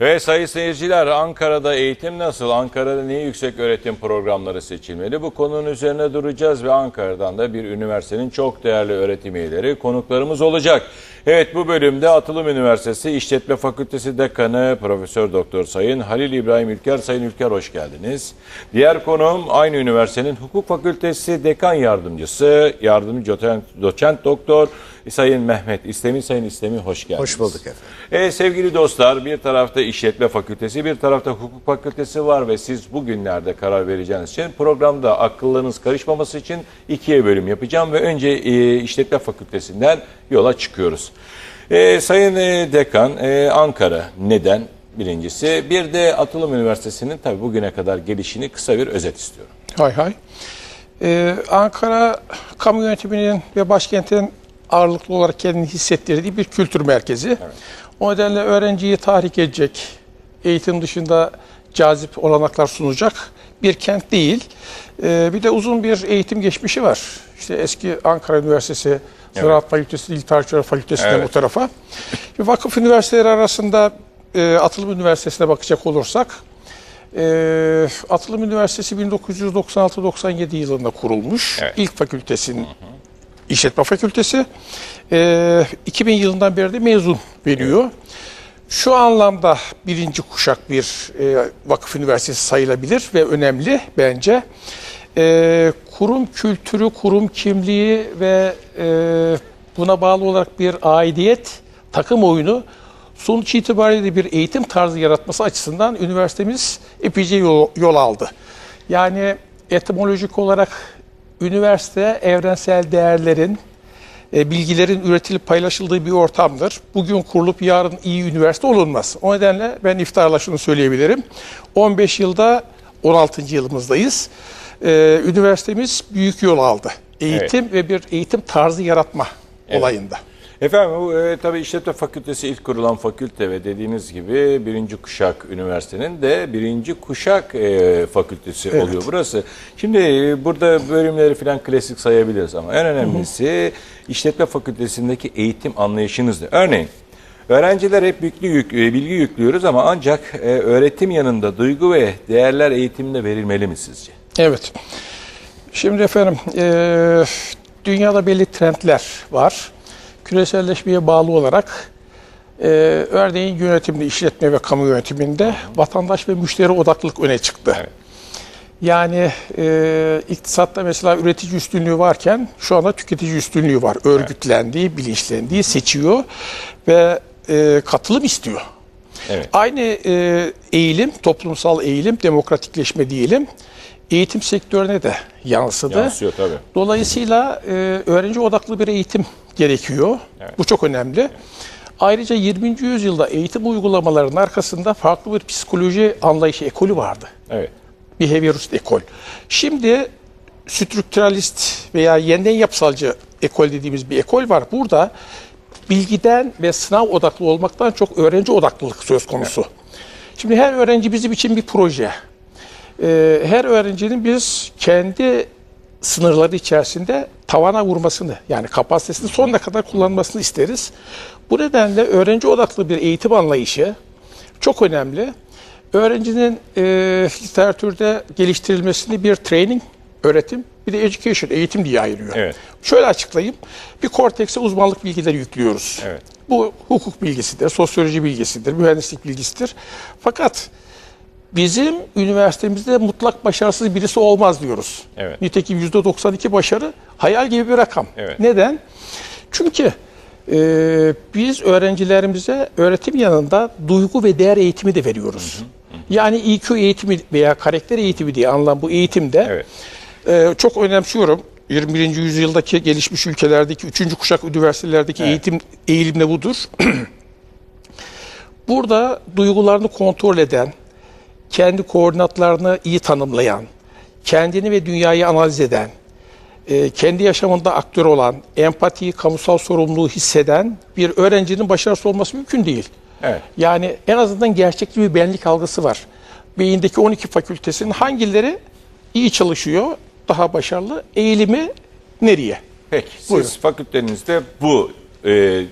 Ve sayın seyirciler Ankara'da eğitim nasıl? Ankara'da niye yüksek öğretim programları seçilmeli? Bu konunun üzerine duracağız ve Ankara'dan da bir üniversitenin çok değerli öğretim üyeleri konuklarımız olacak. Evet bu bölümde Atılım Üniversitesi İşletme Fakültesi Dekanı Profesör Doktor Sayın Halil İbrahim Ülker. Sayın Ülker hoş geldiniz. Diğer konuğum aynı üniversitenin Hukuk Fakültesi Dekan Yardımcısı, yardımcı doçent doktor Sayın Mehmet İstemi. Sayın İstemi hoş geldiniz. Hoş bulduk efendim. E, sevgili dostlar bir tarafta işletme fakültesi bir tarafta hukuk fakültesi var ve siz bugünlerde karar vereceğiniz için programda akıllarınız karışmaması için ikiye bölüm yapacağım ve önce e, işletme fakültesinden yola çıkıyoruz. E, Sayın e, Dekan e, Ankara neden birincisi bir de Atılım Üniversitesi'nin tabii bugüne kadar gelişini kısa bir özet istiyorum. Hay hay. Ee, Ankara kamu yönetiminin ve başkentin ağırlıklı olarak kendini hissettirdiği bir kültür merkezi. O nedenle öğrenciyi tahrik edecek, eğitim dışında cazip olanaklar sunacak bir kent değil. Ee, bir de uzun bir eğitim geçmişi var. İşte eski Ankara Üniversitesi, Ziraat Fakültesi, Dil Tarihçileri Fakültesi'nden Evet. bu tarafa. Vakıf üniversiteleri arasında e, Atılım Üniversitesi'ne bakacak olursak, ee, Atılım Üniversitesi 1996-97 yılında kurulmuş. Evet. İlk fakültesin işletme fakültesi. Ee, 2000 yılından beri de mezun veriyor. Şu anlamda birinci kuşak bir e, vakıf üniversitesi sayılabilir ve önemli bence. Ee, kurum kültürü, kurum kimliği ve e, buna bağlı olarak bir aidiyet, takım oyunu sonuç itibariyle bir eğitim tarzı yaratması açısından üniversitemiz epeyce yol, yol aldı. Yani etimolojik olarak üniversite evrensel değerlerin, e, bilgilerin üretilip paylaşıldığı bir ortamdır. Bugün kurulup yarın iyi üniversite olunmaz. O nedenle ben iftarla şunu söyleyebilirim. 15 yılda 16. yılımızdayız. Ee, üniversitemiz büyük yol aldı. Eğitim ve bir eğitim tarzı yaratma olayında. Efendim bu e, tabii işletme fakültesi ilk kurulan fakülte ve dediğiniz gibi birinci kuşak üniversitenin de birinci kuşak e, fakültesi oluyor burası. Şimdi e, burada bölümleri falan klasik sayabiliriz ama en önemlisi işletme fakültesindeki eğitim anlayışınızdır. Örneğin öğrenciler hep yüklü yük, e, bilgi yüklüyoruz ama ancak e, öğretim yanında duygu ve değerler eğitiminde verilmeli mi sizce? Evet. Şimdi efendim, eee, dünyada belli trendler var. Küreselleşmeye bağlı olarak eee, örneğin yönetimde, işletme ve kamu yönetiminde vatandaş ve müşteri odaklılık öne çıktı. Evet. Yani eee iktisatta mesela üretici üstünlüğü varken şu anda tüketici üstünlüğü var. Örgütlendiği, bilinçlendiği, seçiyor ve eee, katılım istiyor. Evet. Aynı e, eğilim, toplumsal eğilim, demokratikleşme diyelim, eğitim sektörüne de yansıdı. Yansıyor tabii. Dolayısıyla e, öğrenci odaklı bir eğitim gerekiyor. Evet. Bu çok önemli. Ayrıca 20. yüzyılda eğitim uygulamalarının arkasında farklı bir psikoloji anlayışı ekolü vardı. Evet. Behaviorist ekol. Şimdi strüktüralist veya yeniden yapısalcı ekol dediğimiz bir ekol var. Burada bilgiden ve sınav odaklı olmaktan çok öğrenci odaklılık söz konusu. Şimdi her öğrenci bizim için bir proje. Ee, her öğrencinin biz kendi sınırları içerisinde tavana vurmasını yani kapasitesini sonuna kadar kullanmasını isteriz. Bu nedenle öğrenci odaklı bir eğitim anlayışı çok önemli. Öğrencinin e, literatürde geliştirilmesini bir training, öğretim, bir de education, eğitim diye ayırıyor. Evet. Şöyle açıklayayım. Bir kortekse uzmanlık bilgileri yüklüyoruz. Evet. Bu hukuk bilgisidir, sosyoloji bilgisidir, mühendislik bilgisidir. Fakat bizim üniversitemizde mutlak başarısız birisi olmaz diyoruz. Evet. Nitekim %92 başarı hayal gibi bir rakam. Evet. Neden? Çünkü e, biz öğrencilerimize öğretim yanında duygu ve değer eğitimi de veriyoruz. Yani EQ eğitimi veya karakter eğitimi diye anılan bu eğitimde Evet. ee, çok önemsiyorum. 21. yüzyıldaki gelişmiş ülkelerdeki 3. kuşak üniversitelerdeki Evet. eğitim eğilim de budur. Burada duygularını kontrol eden, kendi koordinatlarını iyi tanımlayan, kendini ve dünyayı analiz eden, e, kendi yaşamında aktör olan, empatiyi, kamusal sorumluluğu hisseden bir öğrencinin başarısı olması mümkün değil. Evet. Yani en azından gerçekçi bir benlik algısı var. Beyindeki 12 fakültesinin hangileri iyi çalışıyor, daha başarılı, eğilimi nereye? Peki siz Buyurun. fakültenizde bu e,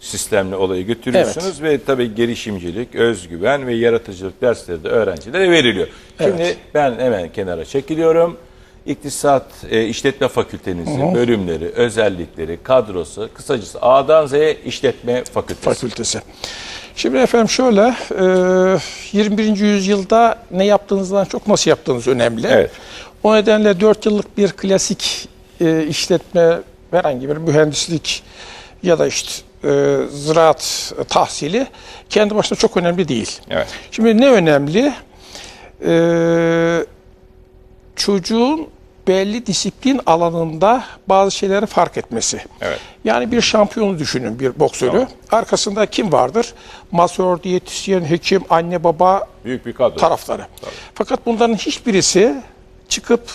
sistemli olayı götürüyorsunuz ve tabii girişimcilik, özgüven ve yaratıcılık dersleri de öğrencilere veriliyor. Şimdi Evet. ben hemen kenara çekiliyorum. İktisat e, İşletme Fakültenizin bölümleri, özellikleri, kadrosu, kısacası A'dan Z'ye İşletme Fakültesi. Fakültesi. Şimdi efendim şöyle, e, 21. yüzyılda ne yaptığınızdan çok nasıl yaptığınız önemli. Evet. O nedenle 4 yıllık bir klasik e, işletme, herhangi bir mühendislik ya da işte e, ziraat tahsili kendi başına çok önemli değil. Evet. Şimdi ne önemli? Ee, çocuğun belli disiplin alanında bazı şeyleri fark etmesi. Evet. Yani bir şampiyonu düşünün, bir boksörü. Arkasında kim vardır? Masör, diyetisyen, hekim, anne, baba Büyük bir kadro. tarafları. Fakat bunların hiçbirisi çıkıp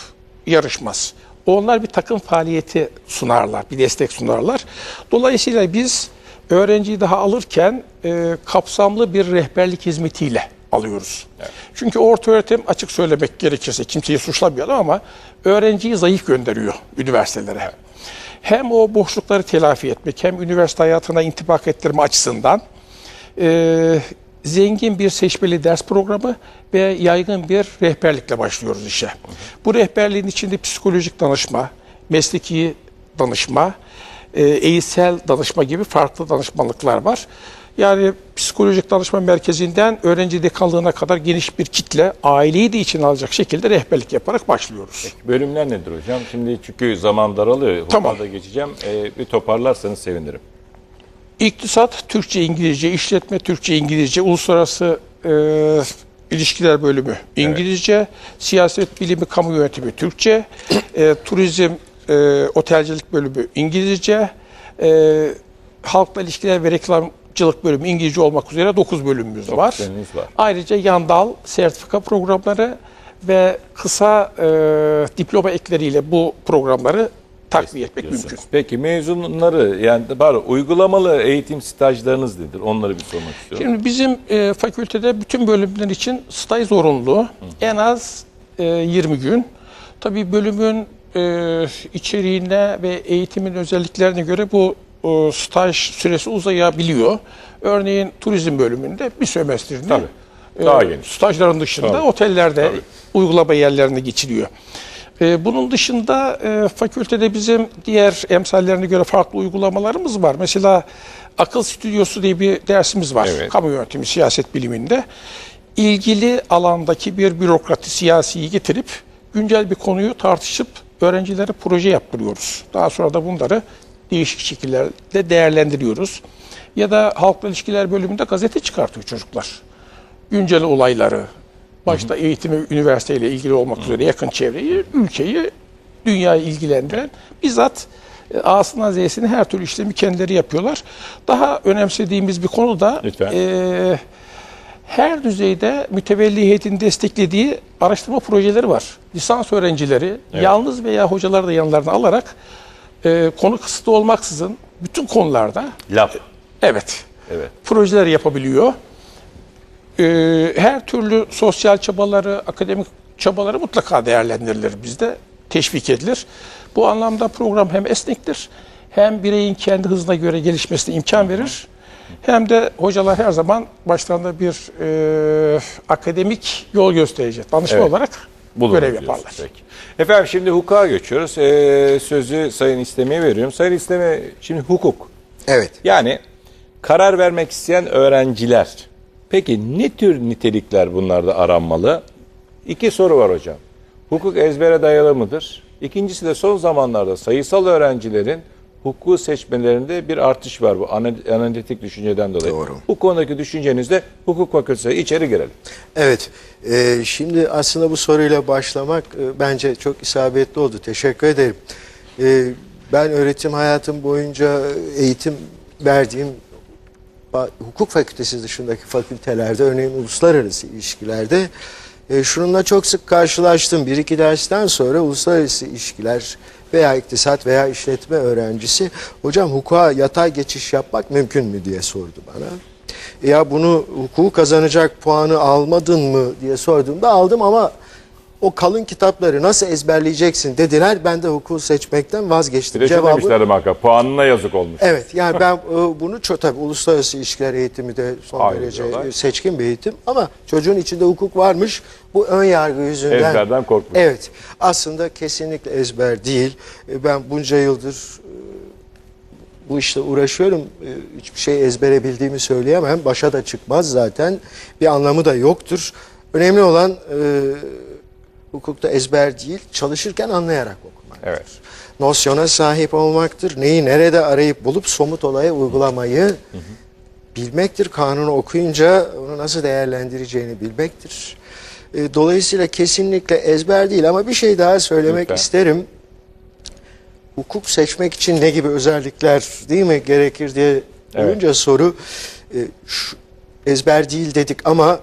yarışmaz. Onlar bir takım faaliyeti sunarlar, bir destek sunarlar. Dolayısıyla biz öğrenciyi daha alırken e, kapsamlı bir rehberlik hizmetiyle alıyoruz. Çünkü orta öğretim açık söylemek gerekirse kimseyi suçlamayalım ama öğrenciyi zayıf gönderiyor üniversitelere. Hem o boşlukları telafi etmek hem üniversite hayatına intibak ettirme açısından e, zengin bir seçmeli ders programı ve yaygın bir rehberlikle başlıyoruz işe. Bu rehberliğin içinde psikolojik danışma, mesleki danışma, e, eğitsel danışma gibi farklı danışmanlıklar var. Yani psikolojik danışma merkezinden öğrenci dekanlığına kadar geniş bir kitle, aileyi de içine alacak şekilde rehberlik yaparak başlıyoruz. Bölümler nedir hocam? Şimdi çünkü zaman daralıyor. Tamam. Tamam. geçeceğim. Ee, bir toparlarsanız sevinirim. İktisat, Türkçe, İngilizce, işletme, Türkçe, İngilizce, uluslararası e, ilişkiler bölümü İngilizce, siyaset bilimi, kamu yönetimi Türkçe, e, turizm, e, otelcilik bölümü İngilizce, e, halkla ilişkiler ve reklamcılık bölümü İngilizce olmak üzere 9 bölümümüz var. var. Ayrıca yan dal, sertifika programları ve kısa e, diploma ekleriyle bu programları takviye etmek mümkün. Peki mezunları yani bari uygulamalı eğitim stajlarınız nedir? Onları bir sormak istiyorum. Şimdi bizim e, fakültede bütün bölümler için staj zorunlu. En az e, 20 gün. Tabii bölümün e, içeriğine ve eğitimin özelliklerine göre bu e, staj süresi uzayabiliyor. Örneğin turizm bölümünde bir sömestrinde Tabii. Daha geniş. stajların dışında Tabii. otellerde Tabii. uygulama yerlerinde geçiliyor. E, bunun dışında e, fakültede bizim diğer emsallerine göre farklı uygulamalarımız var. Mesela akıl stüdyosu diye bir dersimiz var. Evet. Kamu yönetimi, siyaset biliminde. İlgili alandaki bir bürokratı, siyasiyi getirip güncel bir konuyu tartışıp öğrencilere proje yaptırıyoruz. Daha sonra da bunları değişik şekillerde değerlendiriyoruz. Ya da halkla ilişkiler bölümünde gazete çıkartıyor çocuklar güncel olayları, başta eğitimi, üniversiteyle ilgili olmak üzere yakın çevreyi, ülkeyi, dünyayı ilgilendiren bizzat e, A'sından Z'sine her türlü işlemi kendileri yapıyorlar. Daha önemsediğimiz bir konu da Lütfen. e, her düzeyde mütevelli heyetin desteklediği araştırma projeleri var. Lisans öğrencileri yalnız veya hocaları da yanlarına alarak e, konu kısıtlı olmaksızın bütün konularda Laf. evet Evet. projeler yapabiliyor. Ee, her türlü sosyal çabaları, akademik çabaları mutlaka değerlendirilir bizde, teşvik edilir. Bu anlamda program hem esnektir, hem bireyin kendi hızına göre gelişmesine imkan verir, hem de hocalar her zaman başlarında bir e, akademik yol gösterici, danışma Evet. olarak Bulunur görev diyorsunuz. yaparlar. Peki. Efendim şimdi hukuka geçiyoruz. Ee, sözü Sayın İsteme'ye veriyorum. Sayın İsteme şimdi hukuk. Evet. Yani karar vermek isteyen öğrenciler. Peki ne tür nitelikler bunlarda aranmalı? İki soru var hocam. Hukuk ezbere dayalı mıdır? İkincisi de son zamanlarda sayısal öğrencilerin hukuku seçmelerinde bir artış var bu ana- analitik düşünceden dolayı. Doğru. Bu konudaki düşüncenizde hukuk fakültesi içeri girelim. Evet. Ee, şimdi aslında bu soruyla başlamak e, bence çok isabetli oldu. Teşekkür ederim. Ee, ben öğretim hayatım boyunca eğitim verdiğim hukuk fakültesi dışındaki fakültelerde örneğin uluslararası ilişkilerde e, şununla çok sık karşılaştım. Bir iki dersten sonra uluslararası ilişkiler veya iktisat veya işletme öğrencisi hocam hukuka yatay geçiş yapmak mümkün mü diye sordu bana. Ya bunu hukuku kazanacak puanı almadın mı diye sorduğumda aldım ama o kalın kitapları nasıl ezberleyeceksin dediler. Ben de hukuku seçmekten vazgeçtim. Bir de Cevabı demişler Maka, puanına yazık olmuş. Evet yani ben e, bunu çok tabii uluslararası ilişkiler eğitimi de son Hayır derece diyorlar. seçkin bir eğitim ama çocuğun içinde hukuk varmış. Bu ön yargı yüzünden. Ezberden korkmuş. Evet. Aslında kesinlikle ezber değil. E, Ben bunca yıldır e, bu işte uğraşıyorum. Hiçbir şey ezbere bildiğimi söyleyemem. Başa da çıkmaz zaten. Bir anlamı da yoktur. Önemli olan e, hukukta ezber değil, çalışırken anlayarak okumak Evet. nosyona sahip olmaktır. Neyi nerede arayıp bulup somut olaya uygulamayı bilmektir. Kanunu okuyunca onu nasıl değerlendireceğini bilmektir. E, Dolayısıyla kesinlikle ezber değil ama bir şey daha söylemek Lütfen. isterim. Hukuk seçmek için ne gibi özellikler değil mi gerekir diye olunca soru e, ezber değil dedik ama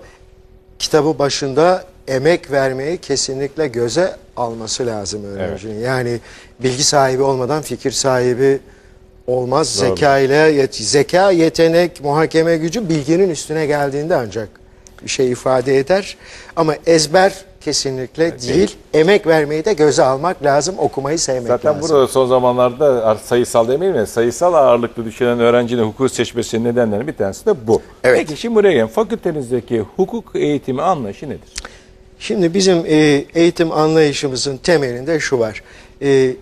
kitabı başında emek vermeyi kesinlikle göze alması lazım öğrencinin. Yani bilgi sahibi olmadan fikir sahibi olmaz. Zeka ile zeka, yetenek, muhakeme gücü bilginin üstüne geldiğinde ancak bir şey ifade eder. Ama ezber kesinlikle değil. Emek vermeyi de göze almak lazım. Okumayı sevmek Zaten lazım. burada son zamanlarda sayısal demeyelim de sayısal ağırlıklı düşünen öğrencinin hukuk seçmesinin nedenlerinden bir tanesi de bu. Evet. Peki şimdi buraya gelin. Fakültenizdeki hukuk eğitimi anlayışı nedir? Şimdi bizim e, eğitim anlayışımızın temelinde şu var. E,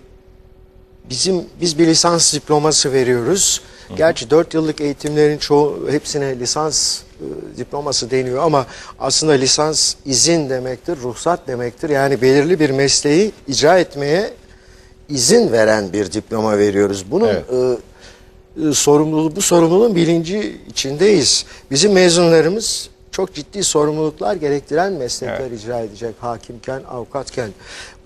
bizim biz bir lisans diploması veriyoruz. Gerçi 4 yıllık eğitimlerin çoğu hepsine lisans e, diploması deniyor ama aslında lisans izin demektir, ruhsat demektir. Yani belirli bir mesleği icra etmeye izin veren bir diploma veriyoruz. Bunun Evet. e, e, sorumluluğu bu sorumluluğun bilinci içindeyiz. Bizim mezunlarımız çok ciddi sorumluluklar gerektiren meslekler icra edecek hakimken, avukatken.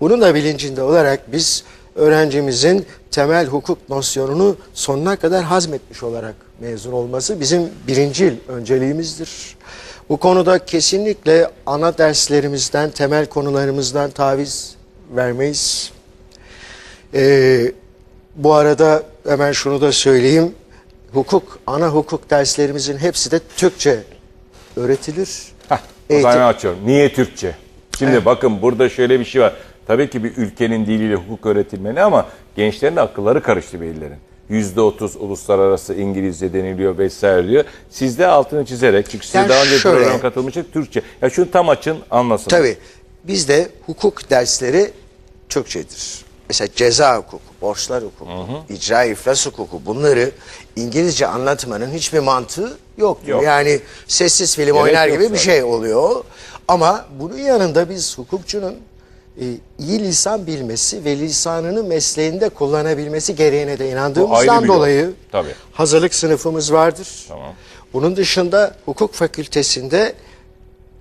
Bunun da bilincinde olarak biz öğrencimizin temel hukuk nosyonunu sonuna kadar hazmetmiş olarak mezun olması bizim birincil önceliğimizdir. Bu konuda kesinlikle ana derslerimizden, temel konularımızdan taviz vermeyiz. Ee, bu arada hemen şunu da söyleyeyim. Hukuk, ana hukuk derslerimizin hepsi de Türkçe öğretilir. Heh, o zaman açıyorum. Niye Türkçe? Şimdi bakın burada şöyle bir şey var. Tabii ki bir ülkenin diliyle hukuk öğretilmeli ama gençlerin de akılları karıştı beylerin. Yüzde otuz uluslararası İngilizce deniliyor vesaire diyor. Siz de altını çizerek çünkü siz Yani daha önce şöyle- programa katılmıştık Türkçe. Ya şunu tam açın anlasın. Tabii bizde hukuk dersleri Türkçedir. Mesela ceza hukuku, borçlar hukuku, icra iflas hukuku bunları İngilizce anlatmanın hiçbir mantığı yoktur. Yok. Yani sessiz film Gerek oynar gibi bir zaten. şey oluyor. Ama bunun yanında biz hukukçunun e, iyi lisan bilmesi ve lisanını mesleğinde kullanabilmesi gereğine de inandığımızdan bir dolayı Tabii. hazırlık sınıfımız vardır. Tamam. Bunun dışında hukuk fakültesinde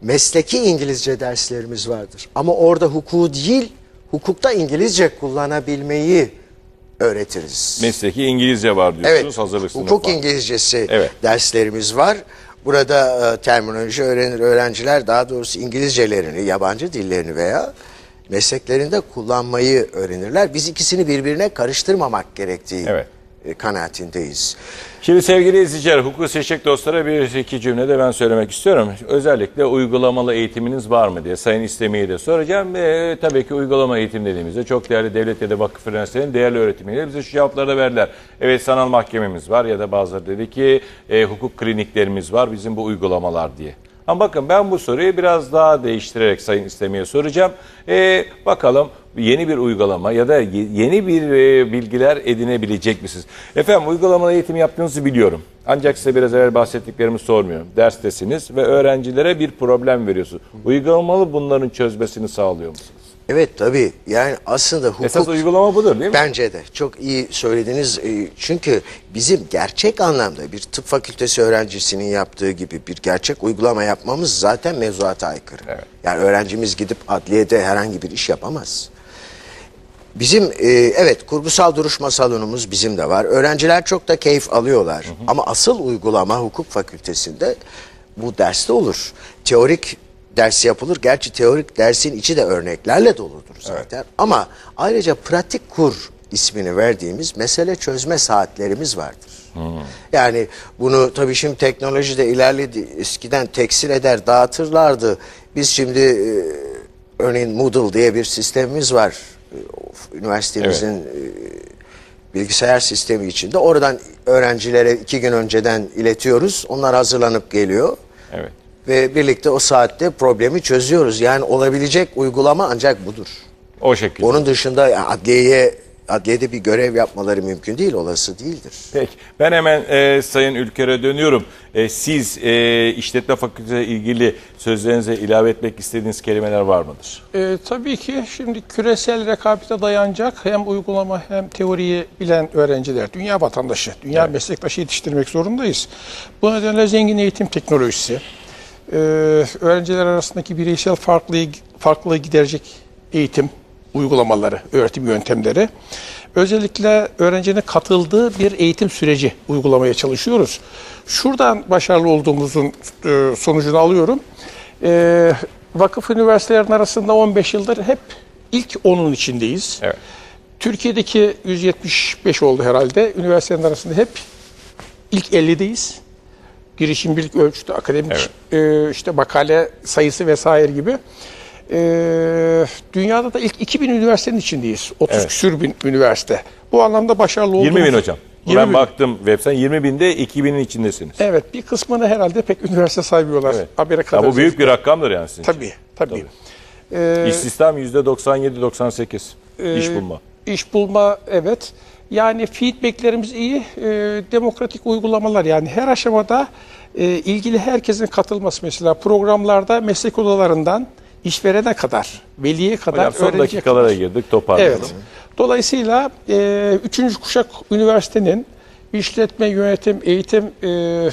mesleki İngilizce derslerimiz vardır. Ama orada hukuku değil, hukukta İngilizce kullanabilmeyi öğretiriz. Mesleki İngilizce var diyorsunuz evet, hazırlık sınıfı. hukuk İngilizcesi Evet. derslerimiz var. Burada e, terminoloji öğrenir öğrenciler daha doğrusu İngilizcelerini, yabancı dillerini veya mesleklerinde kullanmayı öğrenirler. Biz ikisini birbirine karıştırmamak gerektiği Evet. E, kanaatindeyiz. Şimdi sevgili izleyiciler, hukuk seçecek dostlara bir iki cümle de ben söylemek istiyorum. Özellikle uygulamalı eğitiminiz var mı diye Sayın İstemi'yi de soracağım. Ve tabii ki uygulama eğitim dediğimizde çok değerli devlet ya da vakıf üniversitelerinin değerli öğretimiyle bize şu cevapları da verdiler. Evet sanal mahkememiz var ya da bazıları dedi ki e, hukuk kliniklerimiz var bizim bu uygulamalar diye. Ama bakın ben bu soruyu biraz daha değiştirerek Sayın İstemi'ye soracağım. E, bakalım yeni bir uygulama ya da ye- yeni bir e, bilgiler edinebilecek misiniz? Efendim uygulamalı eğitim yaptığınızı biliyorum. Ancak size biraz evvel bahsettiklerimi sormuyorum. Derstesiniz ve öğrencilere bir problem veriyorsunuz. Uygulamalı bunların çözmesini sağlıyor musunuz? Evet tabii yani aslında hukuk... Esas uygulama budur değil mi? Bence de çok iyi söylediniz. Ee, Çünkü bizim gerçek anlamda bir tıp fakültesi öğrencisinin yaptığı gibi bir gerçek uygulama yapmamız zaten mevzuata aykırı. Evet. Yani öğrencimiz gidip adliyede herhangi bir iş yapamaz. Bizim e, evet kurgusal duruşma salonumuz bizim de var. Öğrenciler çok da keyif alıyorlar. Ama asıl uygulama hukuk fakültesinde bu derste olur. Teorik dersi yapılır. Gerçi teorik dersin içi de örneklerle doludur zaten. Ama ayrıca pratik kur ismini verdiğimiz mesele çözme saatlerimiz vardır. Yani bunu tabii şimdi teknoloji de ilerledi. Eskiden tekstil eder dağıtırlardı. Biz şimdi e, örneğin Moodle diye bir sistemimiz var. Üniversitemizin e, bilgisayar sistemi içinde. Oradan öğrencilere iki gün önceden iletiyoruz. Onlar hazırlanıp geliyor. Evet. Ve birlikte o saatte problemi çözüyoruz. Yani olabilecek uygulama ancak budur. O şekilde. Onun dışında yani adliyeye adliyede bir görev yapmaları mümkün değil, olası değildir. Peki. Ben hemen e, Sayın Ülker'e dönüyorum. E, siz e, işletme fakültesiyle ilgili sözlerinize ilave etmek istediğiniz kelimeler var mıdır? Ee, tabii ki şimdi küresel rekabete dayanacak hem uygulama hem teoriyi bilen öğrenciler, dünya vatandaşı, dünya Evet. meslektaşı yetiştirmek zorundayız. Bu nedenle zengin eğitim teknolojisi, e, öğrenciler arasındaki bireysel farklılığı, farklılığı giderecek eğitim uygulamaları, öğretim yöntemleri, özellikle öğrencinin katıldığı bir eğitim süreci uygulamaya çalışıyoruz. Şuradan başarılı olduğumuzun e, sonucunu alıyorum. E, vakıf üniversitelerinin arasında 15 yıldır hep ilk 10'un içindeyiz. Evet. Türkiye'deki 175 oldu herhalde. Üniversitelerin arasında hep ilk 50'deyiz. Girişimcilik ölçütü, akademik e, işte makale sayısı vesaire gibi. E, dünyada da ilk 2000 üniversitenin içindeyiz. 30 Evet. küsür bin üniversite. Bu anlamda başarılı olduğumuz. 20 bin hocam. 20 ben bin. baktım website 20 binde 2000'in içindesiniz. Evet, bir kısmını herhalde pek üniversite saymıyorlar. Evet. Amerika'da. Ya bu büyük bir rakamdır yani sizin için. Tabii, tabii. Ee, İstihdam %97-98 iş Ee, bulma. İş bulma evet. Yani feedbacklerimiz iyi. Ee, demokratik uygulamalar yani her aşamada e, ilgili herkesin katılması mesela programlarda meslek odalarından işverene kadar, veliye kadar, Hocam son öğrenciye dakikalara kadar. girdik toparlayalım. Evet. Dolayısıyla e, üçüncü kuşak üniversitenin işletme, yönetim, eğitim e,